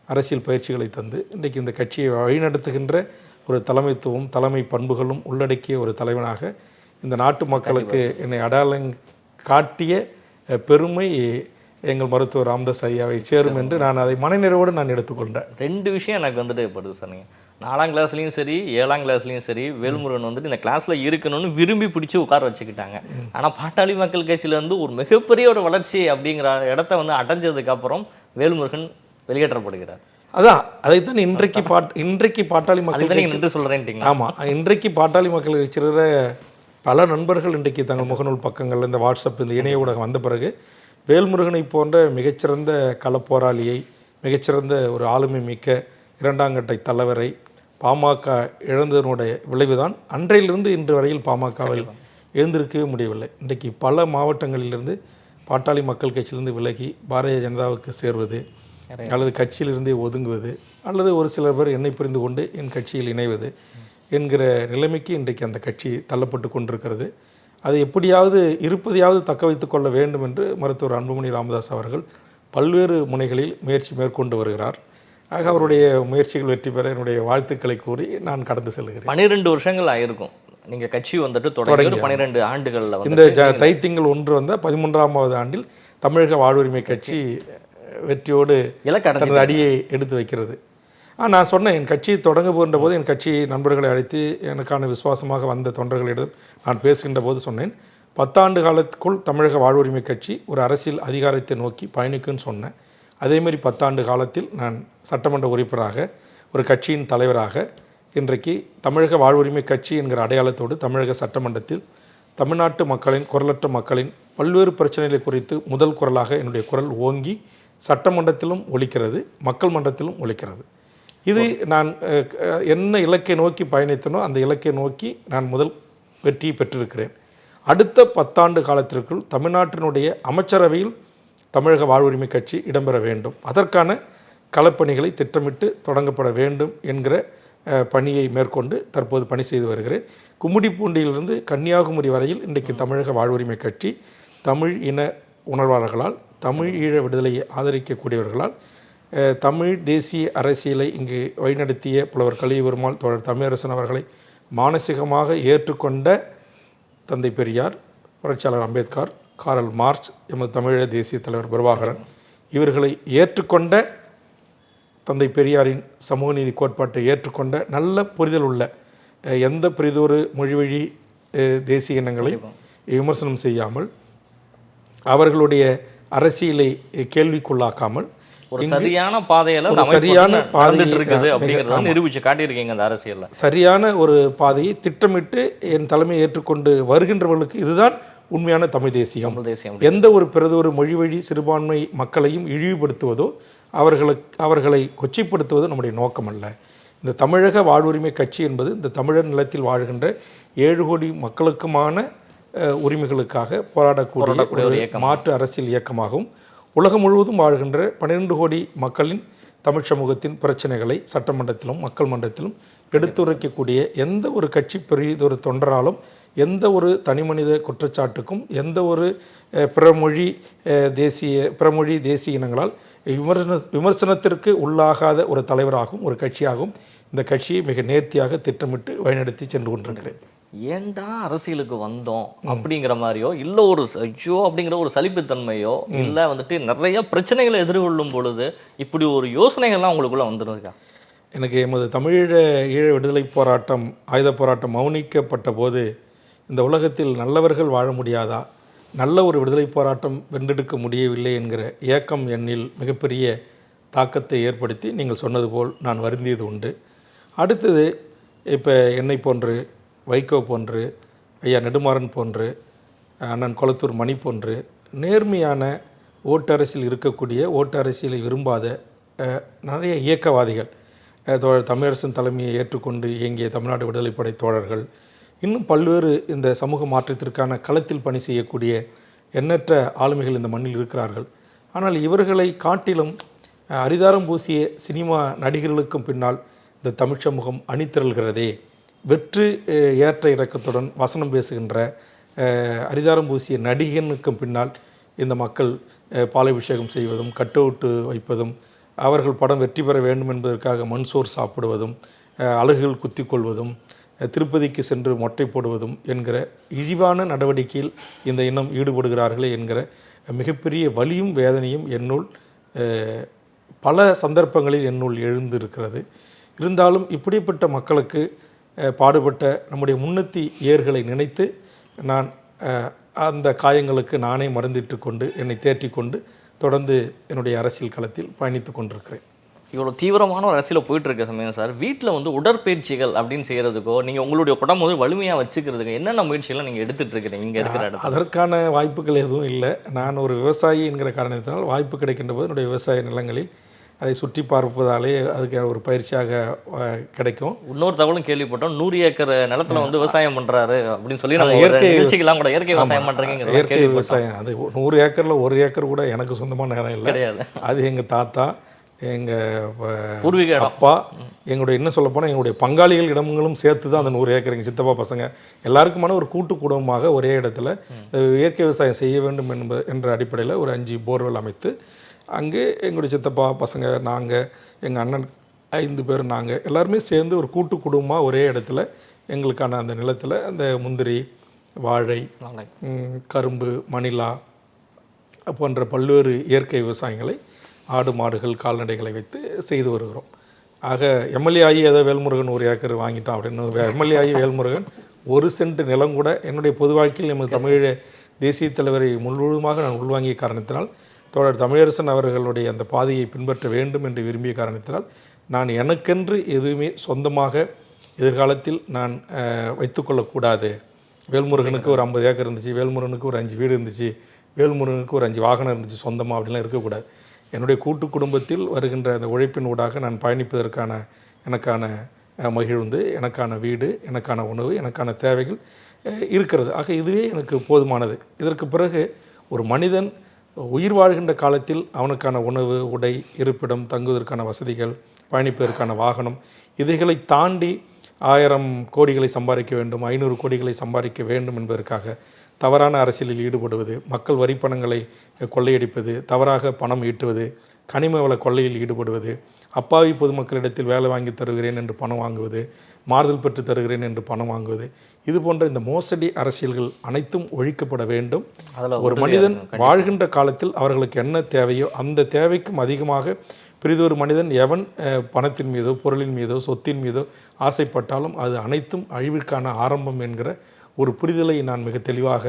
அரசியல் பயிற்சிகளை தந்து இன்றைக்கு இந்த கட்சியை வழிநடத்துகின்ற ஒரு தலைமைத்துவம் தலைமை பண்புகளும் உள்ளடக்கிய ஒரு தலைவனாக இந்த நாட்டு மக்களுக்கு என்னை அடையாளம் காட்டிய பெருமை எங்கள் மருத்துவர் ராமதாஸ் ஐயாவை சேரும் என்று நான் அதை மனநிறைவோடு நான் எடுத்துக்கொண்டேன். ரெண்டு விஷயம் எனக்கு வந்துட்டு படுது சார் நீங்கள் நாலாம் கிளாஸ்லையும் சரி ஏழாம் கிளாஸ்லையும் சரி வேல்முருகன் வந்துட்டு இந்த கிளாஸ்ல இருக்கணும்னு விரும்பி பிடிச்சி உட்கார வச்சுக்கிட்டாங்க. ஆனால் பாட்டாளி மக்கள் கட்சியில இருந்து ஒரு மிகப்பெரிய ஒரு வளர்ச்சி அப்படிங்கிற இடத்த வந்து அடைஞ்சதுக்கு அப்புறம் வேல்முருகன் வெளியேற்றப்படுகிறார். அதான் அதைத்தான் இன்றைக்கு பாட் இன்றைக்கு பாட்டாளி மக்கள் நின்று சொல்றேன்ட்டீங்களா ஆமாம் இன்றைக்கு பாட்டாளி மக்கள் கட்சியில பல நண்பர்கள் இன்றைக்கு தங்கள் முகநூல் பக்கங்கள் இந்த வாட்ஸ்அப் இந்த இணைய ஊடகம் வந்த பிறகு வேல்முருகனை போன்ற மிகச்சிறந்த களப்போராளியை மிகச்சிறந்த ஒரு ஆளுமை மிக்க இரண்டாங்கட்டை தலைவரை பாமக இழந்ததனுடைய விளைவுதான் அன்றையிலிருந்து இன்று வரையில் பாமகவில் எழுந்திருக்கவே முடியவில்லை. இன்றைக்கு பல மாவட்டங்களிலிருந்து பாட்டாளி மக்கள் கட்சியிலிருந்து விலகி பாரதிய ஜனதாவுக்கு சேர்வது அல்லது கட்சியிலிருந்தே ஒதுங்குவது அல்லது ஒரு சில பேர் என்னை புரிந்து கொண்டு என் கட்சியில் இணைவது என்கிற நிலைமைக்கு இன்றைக்கு அந்த கட்சி தள்ளப்பட்டு கொண்டிருக்கிறது. அதை எப்படியாவது இருப்பதையாவது தக்க வைத்துக் கொள்ள வேண்டும் என்று மருத்துவர் அன்புமணி ராமதாஸ் அவர்கள் பல்வேறு முனைகளில் முயற்சி மேற்கொண்டு வருகிறார். ஆக அவருடைய முயற்சிகள் வெற்றி பெற என்னுடைய வாழ்த்துக்களை கூறி நான் கடந்து செல்கிறேன். பன்னிரெண்டு வருஷங்கள் ஆயிருக்கும். நீங்க கட்சி வந்துட்டு தொடங்கி பன்னிரெண்டு ஆண்டுகள்ல இந்த தைத்திங்கள் ஒன்று வந்த பதிமூன்றாமாவது ஆண்டில் தமிழக வாழ்வுரிமை கட்சி வெற்றியோடு தனது அடியை எடுத்து வைக்கிறது. ஆ நான் சொன்னேன் என் கட்சி தொடங்க போகின்ற போது என் கட்சி நண்பர்களை அழைத்து எனக்கான விசுவாசமாக வந்த தொண்டர்களிடம் நான் பேசுகின்ற போது சொன்னேன் பத்தாண்டு காலத்துக்குள் தமிழக வாழ்வுரிமை கட்சி ஒரு அரசியல் அதிகாரத்தை நோக்கி பயணிக்கும்னு சொன்னேன். அதேமாரி பத்தாண்டு காலத்தில் நான் சட்டமன்ற உறுப்பினராக ஒரு கட்சியின் தலைவராக இன்றைக்கு தமிழக வாழ்வுரிமை கட்சி என்கிற அடையாளத்தோடு தமிழக சட்டமன்றத்தில் தமிழ்நாட்டு மக்களின் குரலற்ற மக்களின் பல்வேறு பிரச்சனைகளை குறித்து முதல் குரலாக என்னுடைய குரல் ஓங்கி சட்டமன்றத்திலும் ஒலிக்கிறது மக்கள் மன்றத்திலும் ஒலிக்கிறது இது நான் என்ன இலக்கை நோக்கி பயணித்தனோ அந்த இலக்கை நோக்கி நான் முதல் வெற்றியை பெற்றிருக்கிறேன். அடுத்த பத்தாண்டு காலத்திற்குள் தமிழ்நாட்டினுடைய அமைச்சரவையில் தமிழக வாழ்வுரிமை கட்சி இடம்பெற வேண்டும். அதற்கான களப்பணிகளை திட்டமிட்டு தொடங்கப்பட வேண்டும் என்கிற பணியை மேற்கொண்டு தற்போது பணி செய்து வருகிறேன். கும்மிடிப்பூண்டியிலிருந்து கன்னியாகுமரி வரையில் இன்றைக்கு தமிழக வாழ்வுரிமை கட்சி தமிழ் இன உணர்வாளர்களால் தமிழ் ஈழ விடுதலையை ஆதரிக்கக்கூடியவர்களால் தமிழ் தேசிய அரசியலை இங்கு வழிநடத்திய புலவர் கலியபெருமாள் தோழர் தமிழரசன் அவர்களை மானசீகமாக ஏற்றுக்கொண்ட தந்தை பெரியார் புரட்சியாளர் அம்பேத்கர் காரல் மார்ச் எமது தமிழக தேசிய தலைவர் பிரபாகரன் இவர்களை ஏற்றுக்கொண்ட தந்தை பெரியாரின் சமூக நீதி கோட்பாட்டை ஏற்றுக்கொண்ட நல்ல புரிதல் உள்ள எந்த பிரிதொரு மொழிவழி தேசிய இனங்களையும் விமர்சனம் செய்யாமல் அவர்களுடைய அரசியலை கேள்விக்குள்ளாக்காமல் ஒரு சரியான பாதையில சரியான வந்து நடந்துட்டு பாதையை, இருக்குது அப்படிங்கறத. நிரூபிச்சு காட்டியிருக்கீங்க அந்த அரசியல்ல. சரியான ஒரு பாதையை திட்டமிட்டு என் தலைமையை ஏற்றுக்கொண்டு வருகின்றவர்களுக்கு இதுதான் உண்மையான தமிழ் தேசியம். தேசியம். எந்த ஒரு பிறதொரு மொழிவழி சிறுபான்மை மக்களையும் இழிவுபடுத்துவதோ அவர்களுக்கு அவர்களை கொச்சைப்படுத்துவதோ நம்முடைய நோக்கம் அல்ல இந்த தமிழக வாழ்வுரிமை கட்சி என்பது இந்த தமிழர் நிலத்தில் வாழ்கின்ற ஏழு கோடி மக்களுக்குமான உரிமைகளுக்காக போராடக்கூடிய ஒரு மாற்று அரசியல் இயக்கமாகவும் உலகம் முழுவதும் வாழ்கின்ற பன்னிரெண்டு கோடி மக்களின் தமிழ் சமூகத்தின் பிரச்சனைகளை சட்டமன்றத்திலும் மக்கள் மன்றத்திலும் எடுத்துரைக்கக்கூடிய எந்த ஒரு கட்சி பெரியதொரு தொண்டராலும் எந்த ஒரு தனிமனித குற்றச்சாட்டுக்கும் எந்த ஒரு பிறமொழி தேசிய பிறமொழி தேசிய இனங்களால் விமர்சன விமர்சனத்திற்கு உள்ளாகாத ஒரு தலைவராகவும் ஒரு கட்சியாகவும் இந்த கட்சியை மிக நேர்த்தியாக திட்டமிட்டு வழிநடத்தி சென்று கொண்டிருக்கிறேன். ஏன்டா அரசியலுக்கு வந்தோம் அப்படிங்கிற மாதிரியோ இல்ல ஒரு ஐயோ அப்படிங்கிற ஒரு சலிப்புத்தன்மையோ இல்ல வந்துட்டு நிறைய பிரச்சனைகளை எதிர்கொள்ளும் பொழுது இப்படி ஒரு யோசனைகள்லாம் உங்களுக்குள்ள வந்துருக்கா? எனக்கு எமது தமிழீழ ஈழ விடுதலை போராட்டம் ஆயுத போராட்டம் மௌனிக்கப்பட்ட போது இந்த உலகத்தில் நல்லவர்கள் வாழ முடியாதா? நல்ல ஒரு விடுதலை போராட்டம் வென்றெடுக்க முடியவில்லை என்கிற ஏக்கம் எண்ணில் மிகப்பெரிய தாக்கத்தை ஏற்படுத்தி நீங்கள் சொன்னது போல் நான் வருந்தியது உண்டு. அடுத்தது இப்போ என்னை போன்று வைகோ போன்று ஐயா நெடுமாறன் போன்று அண்ணன் கொளத்தூர் மணி போன்று நேர்மையான ஓட்டரசில் இருக்கக்கூடிய ஓட்டரசியலை விரும்பாத நிறைய இயக்கவாதிகள் தோழர் தமிழரசன் தலைமையை ஏற்றுக்கொண்டு இயங்கிய தமிழ்நாடு விடுதலைப்படை தோழர்கள் இன்னும் பல்வேறு இந்த சமூக மாற்றத்திற்கான களத்தில் பணி செய்யக்கூடிய எண்ணற்ற ஆளுமைகள் இந்த மண்ணில் இருக்கிறார்கள். ஆனால் இவர்களை காட்டிலும் அரிதாரம் பூசிய சினிமா நடிகர்களுக்கும் பின்னால் இந்த தமிழ் சமூகம் அணிதிரள்கிறதே. வெற்று ஏற்ற இறக்கத்துடன் வசனம் பேசுகின்ற அரிதாரம் பூசிய நடிகனுக்கும் பின்னால் இந்த மக்கள் பாலாபிஷேகம் செய்வதும் கட்டவுட்டு வைப்பதும் அவர்கள் படம் வெற்றி பெற வேண்டும் என்பதற்காக மண்சோர் சாப்பிடுவதும் அழகுகள் குத்தி கொள்வதும் திருப்பதிக்கு சென்று மொட்டை போடுவதும் என்கிற இழிவான நடவடிக்கையில் இந்த இனம் ஈடுபடுகிறார்களே என்கிற மிகப்பெரிய வலியும் வேதனையும் என்னுள் பல சந்தர்ப்பங்களில் என்னுள் எழுந்திருக்கிறது. இருந்தாலும் இப்படிப்பட்ட மக்களுக்கு பாடுபட்ட நம்முடைய முன்னத்தி ஏர்களை நினைத்து நான் அந்த காயங்களுக்கு நானே மருந்திட்டு கொண்டு என்னை தேற்றி கொண்டு தொடர்ந்து என்னுடைய அரசியல் களத்தில் பயணித்து கொண்டிருக்கிறேன். இவ்வளோ தீவிரமான ஒரு அரசியல போயிட்டு இருக்க சமயம் சார். வீட்டில் வந்து உடற்பயிற்சிகள் அப்படின்னு செய்யறதுக்கோ நீங்க உங்களுடைய உடம்பு வந்து வலிமையா வச்சுக்கிறதுக்கு என்னென்ன முயற்சிகளை நீங்க எடுத்துட்டு இருக்கிறீங்க இங்க இருக்கிற இடத்துல? அதற்கான வாய்ப்புகள் எதுவும் இல்லை. நான் ஒரு விவசாயி என்கிற காரணத்தினால் வாய்ப்பு கிடைக்கின்ற போது என்னுடைய விவசாய நிலங்களில் அதை சுற்றி பார்ப்பதாலே அதுக்கு ஒரு பயிற்சியாக கிடைக்கும். இன்னொரு தகவலும் கேள்விப்பட்டோம். நூறு ஏக்கர் நிலத்துல வந்து விவசாயம் பண்றாரு அப்படின்னு சொல்லி நம்ம இயற்கை நிகழ்ச்சிக்கெல்லாம் கூட இயற்கை விவசாயம் பண்றீங்கிறத இயற்கை விவசாயம். அது நூறு ஏக்கரில் ஒரு ஏக்கர் கூட எனக்கு சொந்தமான இடம் இல்லை. கிடையாது. அது எங்கள் தாத்தா எங்கள் பூர்வீக அப்பா எங்களுடைய என்ன சொல்ல போனால் எங்களுடைய பங்காளிகள் இடங்களும் சேர்த்து தான் அந்த நூறு ஏக்கர். எங்கள் சித்தப்பா பசங்க எல்லாருக்குமான ஒரு கூட்டு குடும்பமாக ஒரே இடத்துல இயற்கை விவசாயம் செய்ய வேண்டும் என்ப என்ற அடிப்படையில் ஒரு அஞ்சு போர்வெல் அமைத்து அங்கே எங்களுடைய சித்தப்பா பசங்க நாங்கள் எங்கள் அண்ணன் ஐந்து பேர் நாங்கள் எல்லாருமே சேர்ந்து ஒரு கூட்டு குடும்பமாக ஒரே இடத்துல எங்களுக்கான அந்த நிலத்தில் அந்த முந்திரி வாழை கரும்பு மணிலா போன்ற பல்வேறு இயற்கை விவசாயங்களை ஆடு மாடுகள் கால்நடைகளை வைத்து செய்து வருகிறோம். ஆக எம்எல்ஏ ஆகி ஏதோ வேல்முருகன் ஒரு ஏக்கர் வாங்கிட்டான் அப்படின்னு எம்எல்ஏ ஆகி வேல்முருகன் ஒரு சென்ட் நிலம் கூட என்னுடைய பொது வாழ்க்கையில் எமது தமிழ தேசிய தலைவரை முழுவதுமாக நான் உள்வாங்கிய காரணத்தினால் தோழர் தமிழரசன் அவர்களுடைய அந்த பாதையை பின்பற்ற வேண்டும் என்று விரும்பிய காரணத்தினால் நான் எனக்கென்று எதுவுமே சொந்தமாக எதிர்காலத்தில் நான் வைத்துக்கொள்ளக்கூடாது வேல்முருகனுக்கு ஒரு ஐம்பது ஏக்கர் இருந்துச்சு வேல்முருகனுக்கு ஒரு அஞ்சு வீடு இருந்துச்சு வேல்முருகனுக்கு ஒரு அஞ்சு வாகனம் இருந்துச்சு சொந்தமாக அப்படிலாம் இருக்கக்கூடாது. என்னுடைய கூட்டு குடும்பத்தில் வருகின்ற அந்த உழைப்பின் ஊடாக நான் பயணிப்பதற்கான எனக்கான மகிழ்ந்து எனக்கான வீடு எனக்கான உணவு எனக்கான தேவைகள் இருக்கிறது. ஆக இதுவே எனக்கு போதுமானது. இதற்கு பிறகு ஒரு மனிதன் உயிர் வாழ்கின்ற காலத்தில் அவனுக்கான உணவு உடை இருப்பிடம் தங்குவதற்கான வசதிகள் பயணிப்பதற்கான வாகனம் இதைகளை தாண்டி ஆயிரம் கோடிகளை சம்பாதிக்க வேண்டும் ஐநூறு கோடிகளை சம்பாதிக்க வேண்டும் என்பதற்காக தவறான அரசியலில் ஈடுபடுவது மக்கள் வரிப்பணங்களை கொள்ளையடிப்பது தவறாக பணம் ஈட்டுவது கனிம வள கொள்ளையில் ஈடுபடுவது அப்பாவி பொதுமக்களிடத்தில் வேலை வாங்கி தருகிறேன் என்று பணம் வாங்குவது மாறுதல் பெற்று தருகிறேன் என்று பணம் வாங்குவது இது போன்ற இந்த மோசடி அரசியல்கள் அனைத்தும் ஒழிக்கப்பட வேண்டும். ஒரு மனிதன். வாழ்கின்ற காலத்தில் அவர்களுக்கு என்ன தேவையோ அந்த தேவைக்கும் அதிகமாக பிறிதொரு மனிதன் எவன் பணத்தின் மீதோ பொருளின் மீதோ சொத்தின் மீதோ ஆசைப்பட்டாலும் அது அனைத்தும் அழிவிற்கான ஆரம்பம் என்கிற ஒரு புரிதலை நான் மிக தெளிவாக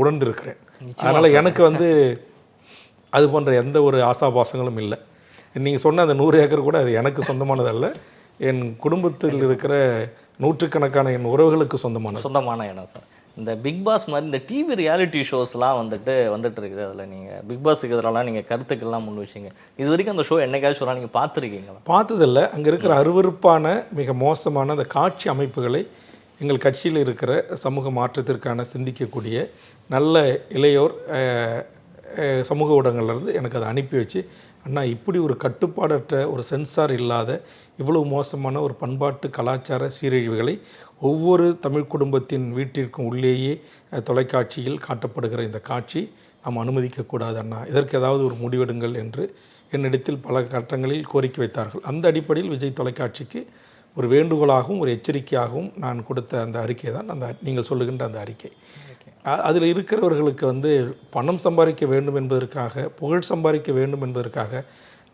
உணர்ந்திருக்கிறேன். அதனால் எனக்கு வந்து அது போன்ற எந்த ஒரு ஆசாபாசங்களும் இல்லை. நீங்கள் சொன்ன அந்த நூறு ஏக்கர் கூட அது எனக்கு சொந்தமானதல்ல. என் குடும்பத்தில் இருக்கிற நூற்றுக்கணக்கான என் உறவுகளுக்கு சொந்தமானது. சொந்தமான இடம் சார் இந்த பிக் பாஸ் மாதிரி இந்த டிவி ரியாலிட்டி ஷோஸ்லாம் வந்துட்டு வந்துட்டு இருக்குது. அதில் நீங்கள் பிக் பாஸுக்கு எதிரெல்லாம் நீங்கள் கருத்துக்கள்லாம் முன் வச்சிங்க. இது வரைக்கும் அந்த ஷோ என்னைக்காச்சும் ஒரு நீங்கள் பார்த்துருக்கீங்களா? பார்த்ததில்ல. அங்கே இருக்கிற அருவருப்பான மிக மோசமான அந்த காட்சி அமைப்புகளை எங்கள் கட்சியில் இருக்கிற சமூக மாற்றத்திற்கான சிந்திக்கக்கூடிய நல்ல இளையோர் சமூக ஊடகங்கள்லேருந்து எனக்கு அதை அனுப்பி வச்சு அண்ணா இப்படி ஒரு கட்டுப்பாடற்ற ஒரு சென்சார் இல்லாத இவ்வளவு மோசமான ஒரு பண்பாட்டு கலாச்சார சீரழிவுகளை ஒவ்வொரு தமிழ் குடும்பத்தின் வீட்டிற்கும் உள்ளேயே தொலைக்காட்சியில் காட்டப்படுகிற இந்த காட்சி நாம் அனுமதிக்கக்கூடாது அண்ணா. இதற்கு ஏதாவது ஒரு முடிவெடுங்கள் என்று என்னிடத்தில் பல கட்டங்களில் கோரிக்கை வைத்தார்கள். அந்த அடிப்படையில் விஜய் தொலைக்காட்சிக்கு ஒரு வேண்டுகோளாகவும் ஒரு எச்சரிக்கையாகவும் நான் கொடுத்த அந்த அறிக்கை தான் அந்த நீங்கள் சொல்லுகின்ற அந்த அறிக்கை. அதில் இருக்கிறவர்களுக்கு வந்து பணம் சம்பாதிக்க வேண்டும் என்பதற்காக புகழ் சம்பாதிக்க வேண்டும் என்பதற்காக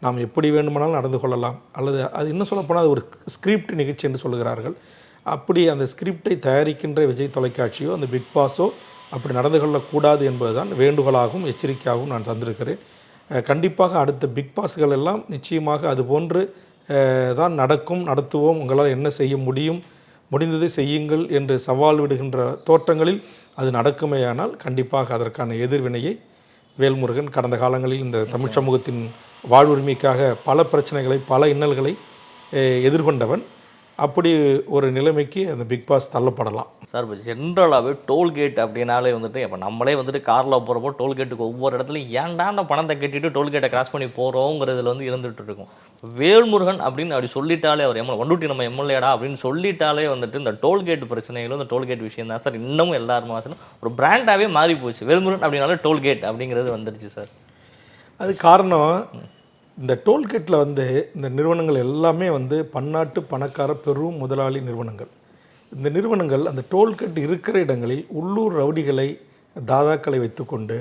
நாம் எப்படி வேண்டுமானாலும் நடந்து கொள்ளலாம். அல்லது அது இன்னும் சொல்லப்போனால் அது ஒரு ஸ்கிரிப்ட் நிகழ்ச்சி என்று சொல்கிறார்கள் அப்படி அந்த ஸ்கிரிப்டை தயாரிக்கின்ற விஜய் தொலைக்காட்சியோ அந்த பிக் பாஸோ அப்படி நடந்து கொள்ளக்கூடாது என்பதுதான் வேண்டுகோளாகவும் எச்சரிக்கையாகவும் நான் தந்திருக்கிறேன். கண்டிப்பாக அடுத்த பிக் பாஸ்கள் எல்லாம் நிச்சயமாக அது போன்று தான் நடக்கும் நடத்துவோம் உங்களால் என்ன செய்ய முடியும் முடிந்ததை செய்யுங்கள் என்று சவால் விடுகின்ற தோற்றங்களில் அது நடக்குமேயானால் கண்டிப்பாக அதற்கான எதிர்வினையை வேல்முருகன் கடந்த காலங்களில் இந்த தமிழ் சமூகத்தின் வாழ்வுரிமைக்காக பல பிரச்சனைகளை பல இன்னல்களை எதிர்கொண்டவன். அப்படி ஒரு நிலைமைக்கு அந்த பிக் பாஸ் தள்ளப்படலாம். சார் இப்போ ஜென்ரலாகவே டோல்கேட் அப்படின்னாலே வந்துட்டு இப்போ நம்மளே வந்துட்டு காரில் போகிறப்போ டோல்கேட்டுக்கு ஒவ்வொரு இடத்துலையும் ஏன்டா அந்த பணத்தை கட்டிட்டு டோல்கேட்டை கிராஸ் பண்ணி போகிறோங்கிறதுல வந்து இருந்துட்டு இருக்கும். வேல்முருகன் அப்படின்னு அப்படி சொல்லிட்டாலே அவர் எம்எல் ஒன்றுட்டி நம்ம எம்எல்ஏடா அப்படின்னு சொல்லிட்டாலே வந்துட்டு இந்த டோல்கேட் பிரச்சனைகளும் இந்த டோல்கேட் விஷயம் தான் சார் இன்னமும் எல்லாருமே ஒரு பிராண்டாகவே மாறி போச்சு வேல்முருகன் அப்படின்னாலே டோல்கேட் அப்படிங்கிறது வந்துருச்சு சார். அது காரணம் இந்த டோல்கேட்டில் வந்து இந்த நிறுவனங்கள் எல்லாமே வந்து பன்னாட்டு பணக்கார பெரும் முதலாளி நிறுவனங்கள். இந்த நிறுவனங்கள் அந்த டோல்கேட் இருக்கிற இடங்களில் உள்ளூர் ரவுடிகளை தாதாக்களை வைத்துக்கொண்டு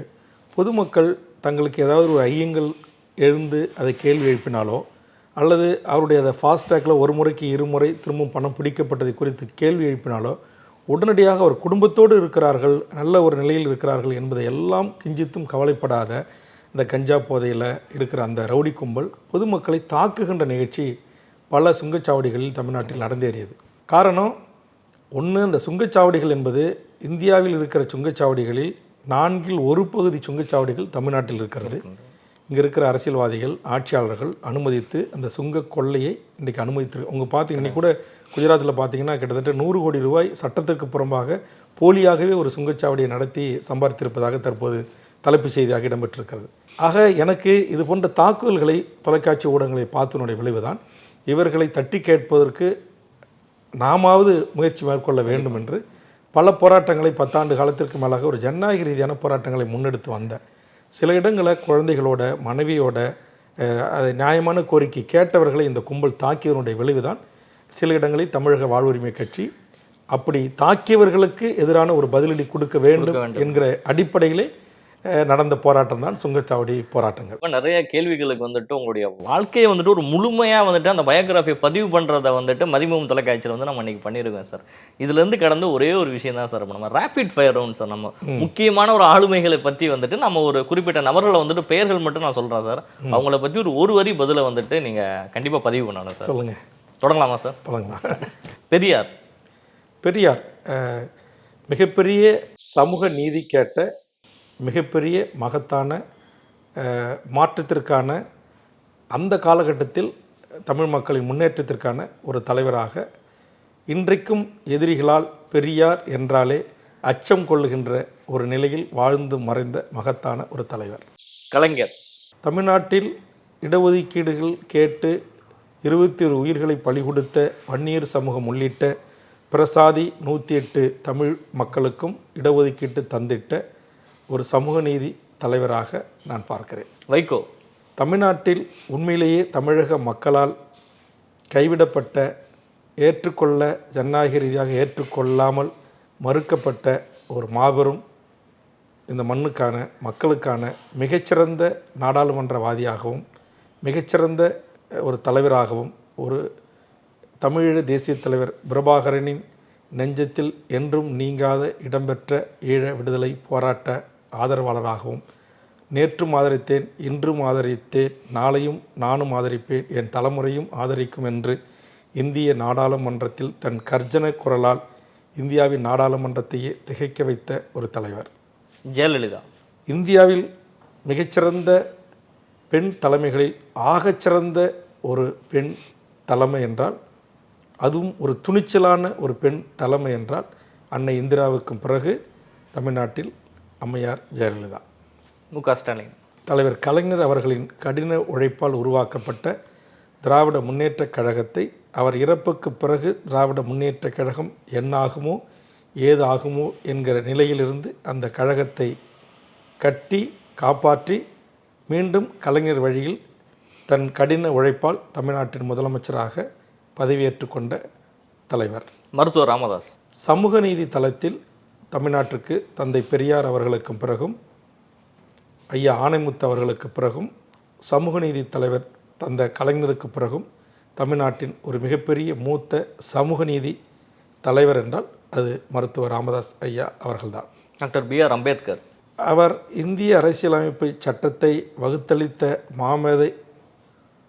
பொதுமக்கள் தங்களுக்கு ஏதாவது ஒரு ஐயங்கள் எழுந்து அதை கேள்வி எழுப்பினாலோ அல்லது அவருடைய அதை ஃபாஸ்டேக்கில் ஒரு முறைக்கு இருமுறை திரும்பவும் பணம் பிடிக்கப்பட்டதை குறித்து கேள்வி எழுப்பினாலோ உடனடியாக அவர் குடும்பத்தோடு இருக்கிறார்கள் நல்ல ஒரு நிலையில் இருக்கிறார்கள் என்பதை எல்லாம் கிஞ்சித்தும் கவலைப்படாத இந்த கஞ்சா போதையில் இருக்கிற அந்த ரவுடி கும்பல் பொதுமக்களை தாக்குகின்ற நிகழ்ச்சி பல சுங்கச்சாவடிகளில் தமிழ்நாட்டில் நடந்தேறியது. காரணம் ஒன்று இந்த சுங்கச்சாவடிகள் என்பது இந்தியாவில் இருக்கிற சுங்கச்சாவடிகளில் நான்கில் ஒரு பகுதி சுங்கச்சாவடிகள் தமிழ்நாட்டில் இருக்கிறது. இங்கே இருக்கிற அரசியல்வாதிகள் ஆட்சியாளர்கள் அனுமதித்து அந்த சுங்க கொள்ளையை இன்றைக்கி அனுமதித்து உங்கள் பார்த்தீங்கன்னா கூட குஜராத்தில் பார்த்தீங்கன்னா கிட்டத்தட்ட நூறு கோடி ரூபாய் சட்டத்திற்கு புறம்பாக போலியாகவே ஒரு சுங்கச்சாவடியை நடத்தி சம்பாதித்திருப்பதாக தற்போது தலைப்புச் செய்தியாக இடம்பெற்றிருக்கிறது. ஆக எனக்கு இது போன்ற தாக்குதல்களை தொலைக்காட்சி ஊடகங்களை பார்த்தனுடைய விளைவுதான் இவர்களை தட்டி கேட்பதற்கு நாமாவது முயற்சி மேற்கொள்ள வேண்டும் என்று பல போராட்டங்களை பத்தாண்டு காலத்திற்கு மேலாக ஒரு ஜனநாயக ரீதியான போராட்டங்களை முன்னெடுத்து வந்தேன் சில இடங்களை குழந்தைகளோட மனைவியோட அது நியாயமான கோரிக்கை கேட்டவர்களை இந்த கும்பல் தாக்கியதனுடைய விளைவுதான் சில இடங்களில் தமிழக வாழ்வுரிமை கட்சி அப்படி தாக்கியவர்களுக்கு எதிரான ஒரு பதிலடி கொடுக்க வேண்டும். என்கிற அடிப்படையிலே நடந்த போராட்டம் தான் சுங்கச்சாவடி போராட்டங்கள். இப்போ நிறைய கேள்விகளுக்கு வந்துட்டு உங்களுடைய வாழ்க்கையை வந்துட்டு ஒரு முழுமையா வந்துட்டு அந்த பயோகிராஃபியை பதிவு பண்றத வந்துட்டு மதிமுகம் தொலைக்காட்சியில் வந்து நம்ம இன்னைக்கு பண்ணியிருக்கோம் சார். இதுல இருந்து கடந்து ஒரே ஒரு விஷயம் தான் சார் நம்ம ரேபிட் ஃபயர் ரவுண்ட் சார் நம்ம முக்கியமான ஒரு ஆளுமைகளை பத்தி வந்துட்டு நம்ம ஒரு குறிப்பிட்ட நபர்களை வந்துட்டு பெயர்கள் மட்டும் நான் சொல்றேன் சார். அவங்கள பத்தி ஒரு ஒரு வரி பதில வந்துட்டு நீங்க கண்டிப்பா பதிவு பண்ணணும் சார். சொல்லுங்க. தொடங்கலாமா சார்? தொடங்கலாம். பெரியார். பெரியார் மிகப்பெரிய சமூக நீதி கேட்ட மிகப்பெரிய மகத்தான மாற்றத்திற்கான அந்த காலகட்டத்தில் தமிழ் மக்களின் முன்னேற்றத்திற்கான ஒரு தலைவராக இன்றைக்கும் எதிரிகளால் பெரியார் என்றாலே அச்சம் கொள்ளுகின்ற ஒரு நிலையில் வாழ்ந்து மறைந்த மகத்தான ஒரு தலைவர். கலைஞர். தமிழ்நாட்டில் இடஒதுக்கீடுகள் கேட்டு இருபத்தி ஒரு உயிர்களை பலி கொடுத்த வன்னியர் சமூகம் உள்ளிட்ட பிரசாதி நூற்றி எட்டு தமிழ் மக்களுக்கும் இடஒதுக்கீட்டு தந்திட்ட ஒரு சமூக நீதி தலைவராக நான் பார்க்கிறேன். வைகோ. தமிழ்நாட்டில் உண்மையிலேயே தமிழக மக்களால் கைவிடப்பட்ட ஏற்றுக்கொள்ள ஜனநாயக ரீதியாக ஏற்றுக்கொள்ளாமல் மறுக்கப்பட்ட ஒரு மாபெரும் இந்த மண்ணுக்கான மக்களுக்கான மிகச்சிறந்த நாடாளுமன்றவாதியாகவும் மிகச்சிறந்த ஒரு தலைவராகவும் ஒரு தமிழீழ தேசிய தலைவர் பிரபாகரனின் நெஞ்சத்தில் என்றும் நீங்காத இடம்பெற்ற ஈழ விடுதலை போராட்ட ஆதரவாளராகவும் நேற்றும் ஆதரித்தேன் இன்றும் ஆதரித்தேன் நாளையும் நானும் ஆதரிப்பேன் என் தலைமுறையும் ஆதரிக்கும் என்று இந்திய நாடாளுமன்றத்தில் தன் கர்ஜன குரலால் இந்தியாவின் நாடாளுமன்றத்தையே திகைக்க வைத்த ஒரு தலைவர். ஜெயலலிதா. இந்தியாவில் மிகச்சிறந்த பெண் தலைமைகளில் ஆகச்சிறந்த ஒரு பெண் தலைமை என்றால் அதுவும் ஒரு துணிச்சலான ஒரு பெண் தலைமை என்றால் அன்னை இந்திராவுக்கும் பிறகு தமிழ்நாட்டில் அம்மையார் ஜெயலலிதா. மு க ஸ்டாலின். தலைவர் கலைஞர் அவர்களின் கடின உழைப்பால் உருவாக்கப்பட்ட திராவிட முன்னேற்றக் கழகத்தை அவர் இறப்புக்கு பிறகு திராவிட முன்னேற்றக் கழகம் என்னாகுமோ ஏதாகுமோ என்கிற நிலையிலிருந்து அந்த கழகத்தை கட்டி காப்பாற்றி மீண்டும் கலைஞர் வழியில் தன் கடின உழைப்பால் தமிழ்நாட்டின் முதலமைச்சராக பதவியேற்று கொண்ட தலைவர். மருத்துவர் ராமதாஸ். சமூக நீதி தளத்தில் தமிழ்நாட்டிற்கு தந்தை பெரியார் அவர்களுக்கும் பிறகும் ஐயா ஆணைமுத்து அவர்களுக்கு பிறகும் சமூக நீதி தலைவர் தந்த கலைஞருக்கு பிறகும் தமிழ்நாட்டின் ஒரு மிகப்பெரிய மூத்த சமூக நீதி தலைவர் என்றால் அது மருத்துவர் ராமதாஸ் ஐயா அவர்கள்தான். Doctor B R Ambedkar. அவர் இந்திய அரசியலமைப்பு சட்டத்தை வகுத்தளித்த மாமேதை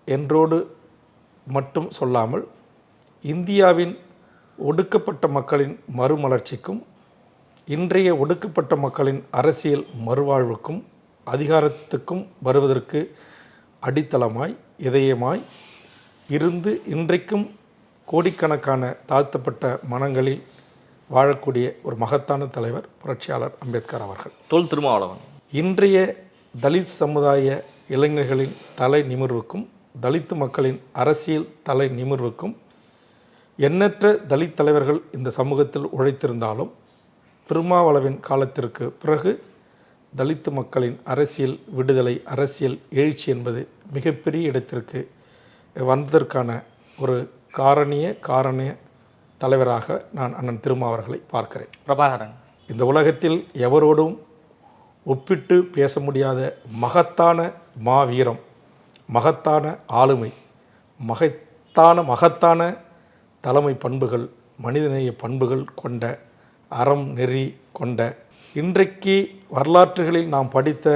என்றோடு மட்டும் சொல்லாமல் இந்தியாவின் ஒடுக்கப்பட்ட மக்களின் மறுமலர்ச்சிக்கும் இன்றைய ஒடுக்கப்பட்ட மக்களின் அரசியல் மறுவாழ்வுக்கும் அதிகாரத்துக்கும் வருவதற்கு அடித்தளமாய் இதயமாய் இருந்து இன்றைக்கும் கோடிக்கணக்கான தாழ்த்தப்பட்ட மனங்களில் வாழக்கூடிய ஒரு மகத்தான தலைவர் புரட்சியாளர் அம்பேத்கர் அவர்கள். தொல் திருமாவளவன். இன்றைய தலித் சமுதாய இளைஞர்களின் தலை நிமிர்வுக்கும் தலித் மக்களின் அரசியல் தலை நிமிர்வுக்கும் எண்ணற்ற தலித் தலைவர்கள் இந்த சமூகத்தில் உழைத்திருந்தாலும் திருமாவளவின் காலத்திற்கு பிறகு தலித் மக்களின் அரசியல் விடுதலை அரசியல் எழுச்சி என்பது மிகப்பெரிய இடத்திற்கு வந்ததற்கான ஒரு காரணிய காரணிய தலைவராக நான் அண்ணன் திருமா அவர்களை பார்க்கிறேன். பிரபாகரன். இந்த உலகத்தில் எவரோடும் ஒப்பிட்டு பேச முடியாத மகத்தான மாவீரம் மகத்தான ஆளுமை மகத்தான மகத்தான தலைமை பண்புகள் மனிதநேய பண்புகள் கொண்ட அறம் நெறி கொண்ட. இன்றைக்கு வரலாற்றுகளில் நாம் படித்த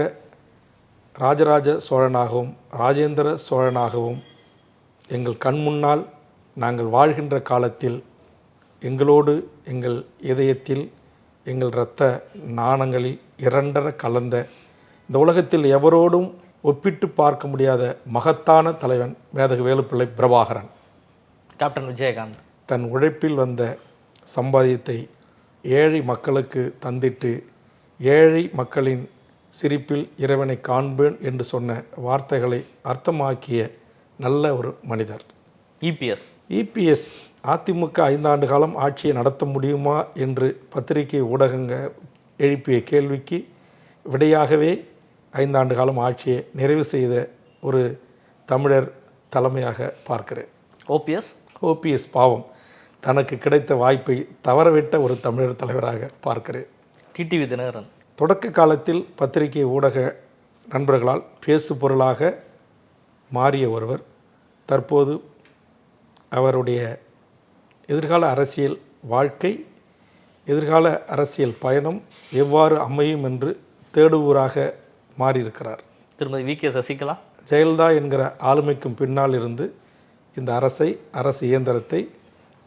ராஜராஜ சோழனாகவும் ராஜேந்திர சோழனாகவும் எங்கள் கண் முன்னால் நாங்கள் வாழ்கின்ற காலத்தில் எங்களோடு எங்கள் இதயத்தில் எங்கள் இரத்த நாணங்களில் இரண்டர கலந்த இந்த உலகத்தில் எவரோடும் ஒப்பிட்டு பார்க்க முடியாத மகத்தான தலைவன் மேதகு வேலுப்பிள்ளை பிரபாகரன். கேப்டன் விஜயகாந்த். தன் உழைப்பில் வந்த சம்பாதியத்தை ஏழை மக்களுக்கு தந்திட்டு ஏழை மக்களின் சிரிப்பில் இறைவனை காண்பேன் என்று சொன்ன வார்த்தைகளை அர்த்தமாக்கிய நல்ல ஒரு மனிதர். இபிஎஸ் இபிஎஸ் அதிமுக ஐந்தாண்டு காலம் ஆட்சியை நடத்த முடியுமா என்று பத்திரிகை ஊடகங்க எழுப்பிய கேள்விக்கு விடையாகவே ஐந்தாண்டு காலம் ஆட்சியை நிறைவு செய்த ஒரு தமிழர் தலைமையாக பார்க்கிறேன். ஓபிஎஸ் ஓபிஎஸ் பாவம். தனக்கு கிடைத்த வாய்ப்பை தவறவிட்ட ஒரு தமிழர் தலைவராக பார்க்கிறேன். டிடிவி தினகரன். தொடக்க காலத்தில் பத்திரிகை ஊடக நண்பர்களால் பேசு பொருளாக மாறிய ஒருவர். தற்போது அவருடைய எதிர்கால அரசியல் வாழ்க்கை எதிர்கால அரசியல் பயணம் எவ்வாறு அமையும் என்று தேடுவோராக மாறியிருக்கிறார். திருமதி வி. கே. சசிகலா. ஜெயலலிதா என்கிற ஆளுமைக்கும் பின்னால் இருந்து இந்த அரசை அரசு இயந்திரத்தை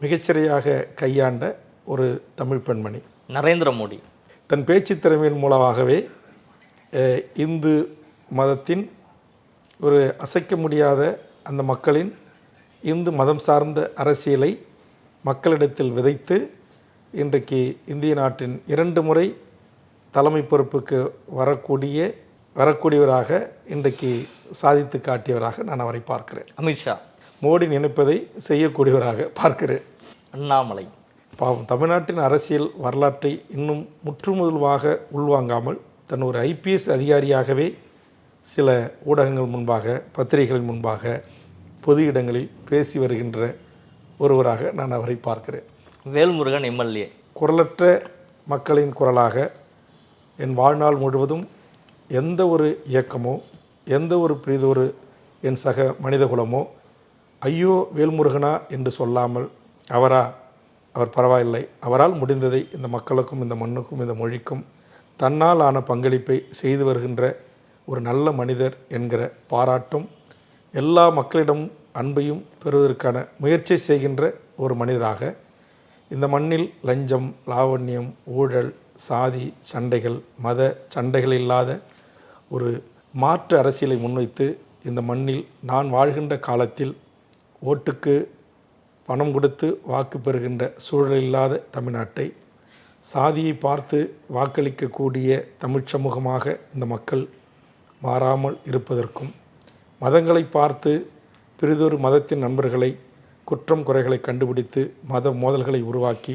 மிகச்சிறையாக கையாண்ட ஒரு தமிழ் பெண்மணி. நரேந்திர மோடி. தன் பேச்சு திறமையின் மூலமாகவே இந்து மதத்தின் ஒரு அசைக்க முடியாத அந்த மக்களின் இந்து மதம் சார்ந்த அரசியலை மக்களிடத்தில் விதைத்து இன்றைக்கு இந்திய நாட்டின் இரண்டு முறை தலைமை பொறுப்புக்கு வரக்கூடிய வரக்கூடியவராக இன்றைக்கு சாதித்து காட்டியவராக நான் அவரை பார்க்கிறேன். அமித்ஷா. மோடி நினைப்பதை செய்யக்கூடியவராக பார்க்கிறேன். அண்ணாமலை. பாவம் தமிழ்நாட்டின் அரசியல் வரலாற்றை இன்னும் முற்றுமுதல்வாக உள்வாங்காமல் தன் ஒரு ஐபிஎஸ் அதிகாரியாகவே சில ஊடகங்கள் முன்பாக பத்திரிகைகள் முன்பாக பொது இடங்களில் பேசி வருகின்ற ஒருவராக நான் அவரை பார்க்கிறேன். வேல்முருகன் எம்எல்ஏ. குரலற்ற மக்களின் குரலாக என் வாழ்நாள் முழுவதும் எந்த ஒரு இயக்கமோ எந்த ஒரு பிரிதொரு என் சக மனிதகுலமோ ஐயோ வேல்முருகனா என்று சொல்லாமல் அவரா அவர் பரவாயில்லை. அவரால் முடிந்ததை இந்த மக்களுக்கும் இந்த மண்ணுக்கும் இந்த மொழிக்கும் தன்னால் ஆன பங்களிப்பை செய்து வருகின்ற ஒரு நல்ல மனிதர் என்கிற பாராட்டும் எல்லா மக்களிடம் அன்பையும் பெறுவதற்கான முயற்சி செய்கின்ற ஒரு மனிதராக இந்த மண்ணில் லஞ்சம் லாவண்யம் ஊழல் சாதி சண்டைகள் மத சண்டைகள் இல்லாத ஒரு மாற்று அரசியலை முன்வைத்து இந்த மண்ணில் நான் வாழ்கின்ற காலத்தில் ஓட்டுக்கு பணம் கொடுத்து வாக்கு பெறுகின்ற சூழல் இல்லாத தமிழ்நாட்டை சாதியை பார்த்து வாக்களிக்கக்கூடிய தமிழ்ச் சமூகமாக இந்த மக்கள் மாறாமல் இருப்பதற்கும் மதங்களை பார்த்து பிறிதொரு மதத்தின் நண்பர்களை குற்றம் குறைகளை கண்டுபிடித்து மத மோதல்களை உருவாக்கி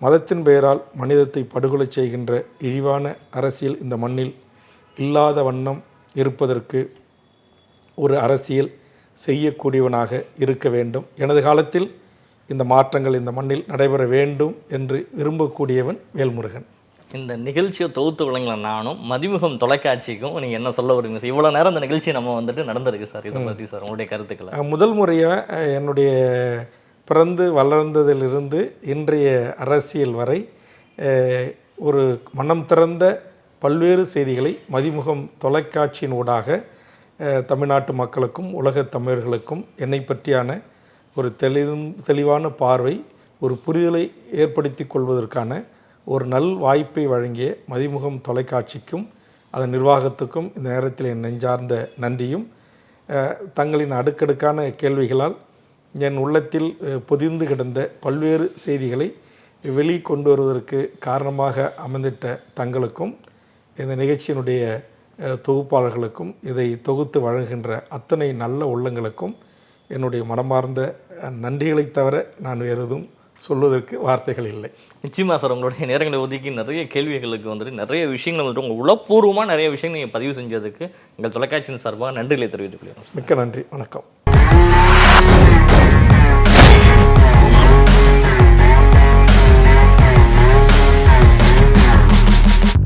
மதத்தின் பெயரால் மனிதத்தை படுகொலை செய்கின்ற இழிவான அரசியல் இந்த மண்ணில் இல்லாத வண்ணம் இருப்பதற்கு ஒரு அரசியல் செய்யக்கூடியவனாக இருக்க வேண்டும். எனது காலத்தில் இந்த மாற்றங்கள் இந்த மண்ணில் நடைபெற வேண்டும் என்று விரும்பக்கூடியவன் வேல்முருகன். இந்த நிகழ்ச்சியை தொகுத்து வழங்கல நானும் மதிமுகம் தொலைக்காட்சிக்கும் நீங்க என்ன சொல்ல வருவீங்க சார்? இவ்வளவு நேரம் இந்த நிகழ்ச்சி நம்ம வந்துட்டு நடந்திருக்கு சார் இதை பத்தி சார் உங்களுடைய கருத்துக்களை. முதல் முறையாக என்னுடைய பிறந்து வளர்ந்ததிலிருந்து இன்றைய அரசியல் வரை ஒரு மனம் திறந்த பல்வேறு செய்திகளை மதிமுகம் தொலைக்காட்சியின் ஊடாக தமிழ்நாட்டு மக்களுக்கும் உலகத் தமிழர்களுக்கும் என்னை பற்றியான ஒரு தெளிவும் தெளிவான பார்வை ஒரு புரிதலை ஏற்படுத்தி கொள்வதற்கான ஒரு நல் வாய்ப்பை வழங்கிய மதிமுகம் தொலைக்காட்சிக்கும் அதன் நிர்வாகத்துக்கும் இந்த நேரத்தில் என் நெஞ்சார்ந்த நன்றியும். தங்களின் அடுக்கடுக்கான கேள்விகளால் என் உள்ளத்தில் பொதிந்து கிடந்த பல்வேறு செய்திகளை வெளி கொண்டு வருவதற்கு காரணமாக அமைந்திட்ட தங்களுக்கும் இந்த நிகழ்ச்சியினுடைய தொகுப்பாளர்களுக்கும் இதை தொகுத்து வழங்குகின்ற அத்தனை நல்ல உள்ளங்களுக்கும் என்னுடைய மனமார்ந்த அஹ், நன்றிகளைத் தவிர நான் வேறு எதுவும் சொல்வதற்கு வார்த்தைகள் இல்லை. நிச்சயமா சார் உங்களுடைய நேரங்களை ஒதுக்கி நிறைய கேள்விகளுக்கு வந்துட்டு நிறைய விஷயங்கள் வந்துட்டு உங்க உளப்பூர்வமா நிறைய விஷயங்கள் நீங்க பதிவு செஞ்சதுக்கு எங்கள் தொலைக்காட்சியின் சார்பாக நன்றிகளை தெரிவித்துக் கொள்கிறோம் மிக்க நன்றி வணக்கம்.